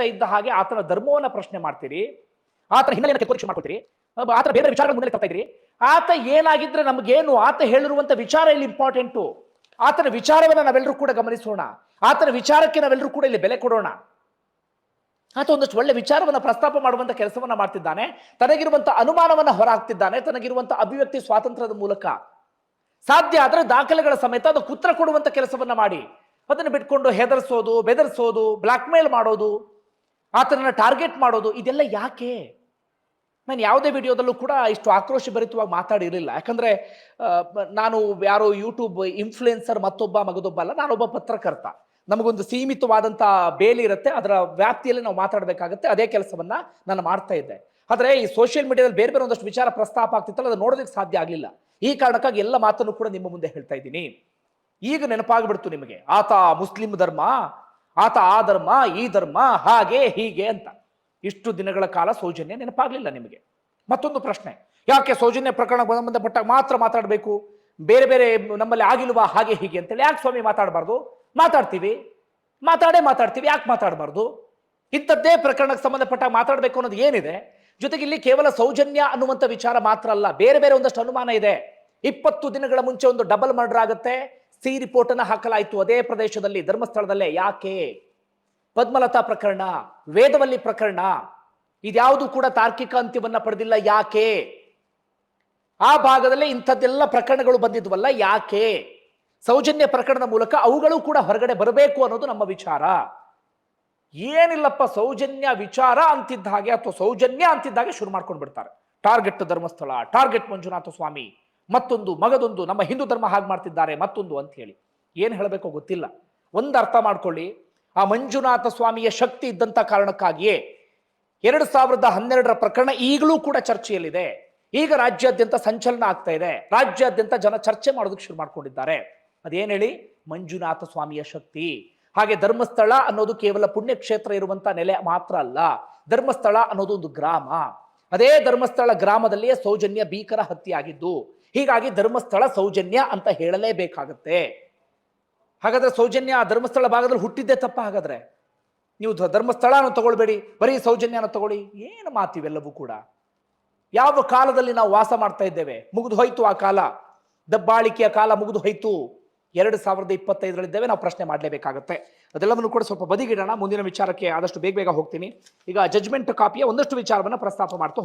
ಇದ್ದ ಹಾಗೆ ಆತನ ಧರ್ಮವನ್ನ ಪ್ರಶ್ನೆ ಮಾಡ್ತೀರಿ ಆತನ ಹಿನ್ನೆಲೆಯನ್ನು ಪರೀಕ್ಷೆ ಮಾಡ್ಕೊತೀರಿ ಆತನ ಬೇರೆ ವಿಚಾರಗಳ ಮುಂದೆ ತರ್ತಾ ಇದ್ದೀರಿ. ಆತ ಏನಾಗಿದ್ರೆ ನಮಗೇನು ಆತ ಹೇಳಿರುವಂತ ವಿಚಾರ ಇಲ್ಲಿ ಇಂಪಾರ್ಟೆಂಟು ಆತನ ವಿಚಾರವನ್ನ ನಾವೆಲ್ಲರೂ ಕೂಡ ಗಮನಿಸೋಣ. ಆತನ ವಿಚಾರಕ್ಕೆ ನಾವೆಲ್ಲರೂ ಕೂಡ ಇಲ್ಲಿ ಬೆಲೆ ಕೊಡೋಣ. ಆತ ಒಂದಷ್ಟು ಒಳ್ಳೆ ವಿಚಾರವನ್ನ ಪ್ರಸ್ತಾಪ ಮಾಡುವಂತ ಕೆಲಸವನ್ನ ಮಾಡ್ತಿದ್ದಾನೆ. ತನಗಿರುವಂತ ಅನುಮಾನವನ್ನ ಹೊರಹಾಕ್ತಿದ್ದಾನೆ. ತನಗಿರುವಂತ ಅಭಿವ್ಯಕ್ತಿ ಸ್ವಾತಂತ್ರ್ಯದ ಮೂಲಕ. ಸಾಧ್ಯ ಆದ್ರೆ ದಾಖಲೆಗಳ ಸಮೇತ ಅದಕ್ಕೆ ಉತ್ತರ ಕೊಡುವಂತ ಕೆಲಸವನ್ನ ಮಾಡಿ. ಅದನ್ನು ಬಿಟ್ಕೊಂಡು ಹೆದರ್ಸೋದು, ಬೆದರ್ಸೋದು ಬ್ಲಾಕ್ ಮೇಲ್ ಮಾಡೋದು. ಆತನನ್ನ ಟಾರ್ಗೆಟ್ ಮಾಡೋದು, ಇದೆಲ್ಲ ಯಾಕೆ? ನಾನು ಯಾವುದೇ ವಿಡಿಯೋದಲ್ಲೂ ಕೂಡ ಇಷ್ಟು ಆಕ್ರೋಶ ಭರಿತವಾಗಿ ಮಾತಾಡಿರಲಿಲ್ಲ. ಯಾಕಂದರೆ ನಾನು ಯಾರೋ ಯೂಟ್ಯೂಬ್ ಇನ್ಫ್ಲುಯೆನ್ಸರ್ ಮತ್ತೊಬ್ಬ ಮಗದೊಬ್ಬ ಅಲ್ಲ, ನಾನೊಬ್ಬ ಪತ್ರಕರ್ತ. ನಮಗೊಂದು ಸೀಮಿತವಾದಂಥ ಬೇಲಿ ಇರುತ್ತೆ, ಅದರ ವ್ಯಾಪ್ತಿಯಲ್ಲಿ ನಾವು ಮಾತಾಡಬೇಕಾಗುತ್ತೆ, ಅದೇ ಕೆಲಸವನ್ನು ನಾನು ಮಾಡ್ತಾ ಇದ್ದೆ. ಆದರೆ ಈ ಸೋಷಿಯಲ್ ಮೀಡಿಯಾದಲ್ಲಿ ಬೇರೆ ಬೇರೆ ಒಂದಷ್ಟು ವಿಚಾರ ಪ್ರಸ್ತಾಪ ಆಗ್ತಿತ್ತಲ್ಲ ಅದು ನೋಡೋದಕ್ಕೆ ಸಾಧ್ಯ ಆಗಲಿಲ್ಲ. ಈ ಕಾರಣಕ್ಕಾಗಿ ಎಲ್ಲ ಮಾತನ್ನು ಕೂಡ ನಿಮ್ಮ ಮುಂದೆ ಹೇಳ್ತಾ ಇದ್ದೀನಿ. ಈಗ ನೆನಪಾಗ್ಬಿಡ್ತು ನಿಮಗೆ, ಆತ ಮುಸ್ಲಿಂ ಧರ್ಮ ಆತ ಆ ಧರ್ಮ, ಈ ಧರ್ಮ, ಹಾಗೆ, ಹೀಗೆ ಅಂತ. ಇಷ್ಟು ದಿನಗಳ ಕಾಲ ಸೌಜನ್ಯ ನೆನಪಾಗ್ಲಿಲ್ಲ ನಿಮಗೆ. ಮತ್ತೊಂದು ಪ್ರಶ್ನೆ. ಯಾಕೆ ಸೌಜನ್ಯ ಪ್ರಕರಣ ಸಂಬಂಧಪಟ್ಟಾಗ ಮಾತ್ರ ಮಾತಾಡಬೇಕು? ಬೇರೆ ಬೇರೆ ನಮ್ಮಲ್ಲಿ ಆಗಿಲ್ವಾ, ಹಾಗೆ, ಹೀಗೆ ಅಂತೇಳಿ ಯಾಕೆ ಸ್ವಾಮಿ ಮಾತಾಡಬಾರ್ದು? ಮಾತಾಡ್ತೀವಿ. ಮಾತಾಡೇ ಮಾತಾಡ್ತೀವಿ, ಯಾಕೆ ಮಾತಾಡಬಾರ್ದು? ಇಂಥದ್ದೇ ಪ್ರಕರಣಕ್ಕೆ ಸಂಬಂಧಪಟ್ಟಾಗ ಮಾತಾಡಬೇಕು ಅನ್ನೋದು ಏನಿದೆ? ಜೊತೆಗೆ ಇಲ್ಲಿ ಕೇವಲ ಸೌಜನ್ಯ ಅನ್ನುವಂಥ ವಿಚಾರ ಮಾತ್ರ ಅಲ್ಲ, ಬೇರೆ ಬೇರೆ ಒಂದಷ್ಟು ಅನುಮಾನ ಇದೆ. ಇಪ್ಪತ್ತು ದಿನಗಳ ಮುಂಚೆ ಒಂದು ಡಬಲ್ ಮರ್ಡರ್ ಆಗುತ್ತೆ. ಸಿ ರಿಪೋರ್ಟ್ ಅನ್ನ ಹಾಕಲಾಯಿತು. ಅದೇ ಪ್ರದೇಶದಲ್ಲಿ ಧರ್ಮಸ್ಥಳದಲ್ಲೇ ಯಾಕೆ? ಪದ್ಮಲತಾ ಪ್ರಕರಣ, ವೇದವಲ್ಲಿ ಪ್ರಕರಣ, ಇದ್ಯಾವುದು ಕೂಡ ತಾರ್ಕಿಕ ಅಂತ್ಯವನ್ನ ಪಡೆದಿಲ್ಲ, ಯಾಕೆ? ಆ ಭಾಗದಲ್ಲಿ ಇಂಥದ್ದೆಲ್ಲ ಪ್ರಕರಣಗಳು ಬಂದಿದ್ವಲ್ಲ, ಯಾಕೆ? ಸೌಜನ್ಯ ಪ್ರಕರಣದ ಮೂಲಕ ಅವುಗಳು ಕೂಡ ಹೊರಗಡೆ ಬರಬೇಕು ಅನ್ನೋದು ನಮ್ಮ ವಿಚಾರ. ಏನಿಲ್ಲಪ್ಪ, ಸೌಜನ್ಯ ವಿಚಾರ ಅಂತಿದ್ದ ಹಾಗೆ ಅಥವಾ ಸೌಜನ್ಯ ಅಂತಿದ್ದ ಹಾಗೆ ಶುರು ಮಾಡ್ಕೊಂಡು ಬಿಡ್ತಾರೆ ಟಾರ್ಗೆಟ್ ಧರ್ಮಸ್ಥಳ, ಟಾರ್ಗೆಟ್ ಮಂಜುನಾಥ ಸ್ವಾಮಿ. ಮತ್ತೊಂದು ಮಗದೊಂದು ನಮ್ಮ ಹಿಂದೂ ಧರ್ಮ ಹಾಗೆ ಮಾಡ್ತಿದ್ದಾರೆ, ಮತ್ತೊಂದು ಅಂತ ಹೇಳಿ. ಏನು ಹೇಳಬೇಕೋ ಗೊತ್ತಿಲ್ಲ. ಒಂದು ಅರ್ಥ ಮಾಡ್ಕೊಳ್ಳಿ. ಆ ಮಂಜುನಾಥ ಸ್ವಾಮಿಯ ಶಕ್ತಿ ಇದ್ದಂಥ ಕಾರಣಕ್ಕಾಗಿಯೇ ಎರಡು ಸಾವಿರದ ಹನ್ನೆರಡರ ಪ್ರಕರಣ ಈಗಲೂ ಕೂಡ ಚರ್ಚೆಯಲ್ಲಿದೆ. ಈಗ ರಾಜ್ಯಾದ್ಯಂತ ಸಂಚಲನ ಆಗ್ತಾ ಇದೆ. ರಾಜ್ಯಾದ್ಯಂತ ಜನ ಚರ್ಚೆ ಮಾಡೋದಕ್ಕೆ ಶುರು ಮಾಡ್ಕೊಂಡಿದ್ದಾರೆ. ಅದೇನು ಹೇಳಿ ಮಂಜುನಾಥ ಸ್ವಾಮಿಯ ಶಕ್ತಿ. ಹಾಗೆ ಧರ್ಮಸ್ಥಳ ಅನ್ನೋದು ಕೇವಲ ಪುಣ್ಯಕ್ಷೇತ್ರ ಇರುವಂತ ನೆಲೆ ಮಾತ್ರ ಅಲ್ಲ. ಧರ್ಮಸ್ಥಳ ಅನ್ನೋದು ಒಂದು ಗ್ರಾಮ. ಅದೇ ಧರ್ಮಸ್ಥಳ ಗ್ರಾಮದಲ್ಲಿಯೇ ಸೌಜನ್ಯ ಭೀಕರ ಹತ್ಯೆ ಆಗಿದ್ದು ಹೀಗಾಗಿ ಧರ್ಮಸ್ಥಳ ಸೌಜನ್ಯ ಅಂತ ಹೇಳಲೇಬೇಕಾಗತ್ತೆ. ಹಾಗಾದ್ರೆ ಸೌಜನ್ಯ ಆ ಧರ್ಮಸ್ಥಳ ಭಾಗದಲ್ಲಿ ಹುಟ್ಟಿದ್ದೇ ತಪ್ಪ ಹಾಗಾದ್ರೆ? ನೀವು ಧರ್ಮಸ್ಥಳನ ತಗೊಳ್ಬೇಡಿ, ಬರೀ ಸೌಜನ್ಯನ ತಗೊಳ್ಳಿ, ಏನು ಮಾತಿವೆಲ್ಲವೂ ಕೂಡ? ಯಾವ ಕಾಲದಲ್ಲಿ ನಾವು ವಾಸ ಮಾಡ್ತಾ ಇದ್ದೇವೆ? ಮುಗಿದು ಹೋಯ್ತು ಆ ಕಾಲ. ದಬ್ಬಾಳಿಕೆಯ ಕಾಲ ಮುಗಿದು ಹೋಯ್ತು. ಎರಡು ಸಾವಿರದ ಇಪ್ಪತ್ತೈದರಲ್ಲಿದ್ದೇವೆ, ನಾವು ಪ್ರಶ್ನೆ ಮಾಡಲೇಬೇಕಾಗತ್ತೆ. ಅದೆಲ್ಲವನ್ನು ಕೂಡ ಸ್ವಲ್ಪ ಬದಿಗಿಡೋಣ, ಮುಂದಿನ ವಿಚಾರಕ್ಕೆ ಆದಷ್ಟು ಬೇಗ ಬೇಗ ಹೋಗ್ತೀನಿ. ಈಗ ಜಜ್ಮೆಂಟ್ ಕಾಪಿಯ ಒಂದಷ್ಟು ವಿಚಾರವನ್ನು ಪ್ರಸ್ತಾಪ ಮಾಡ್ತಾ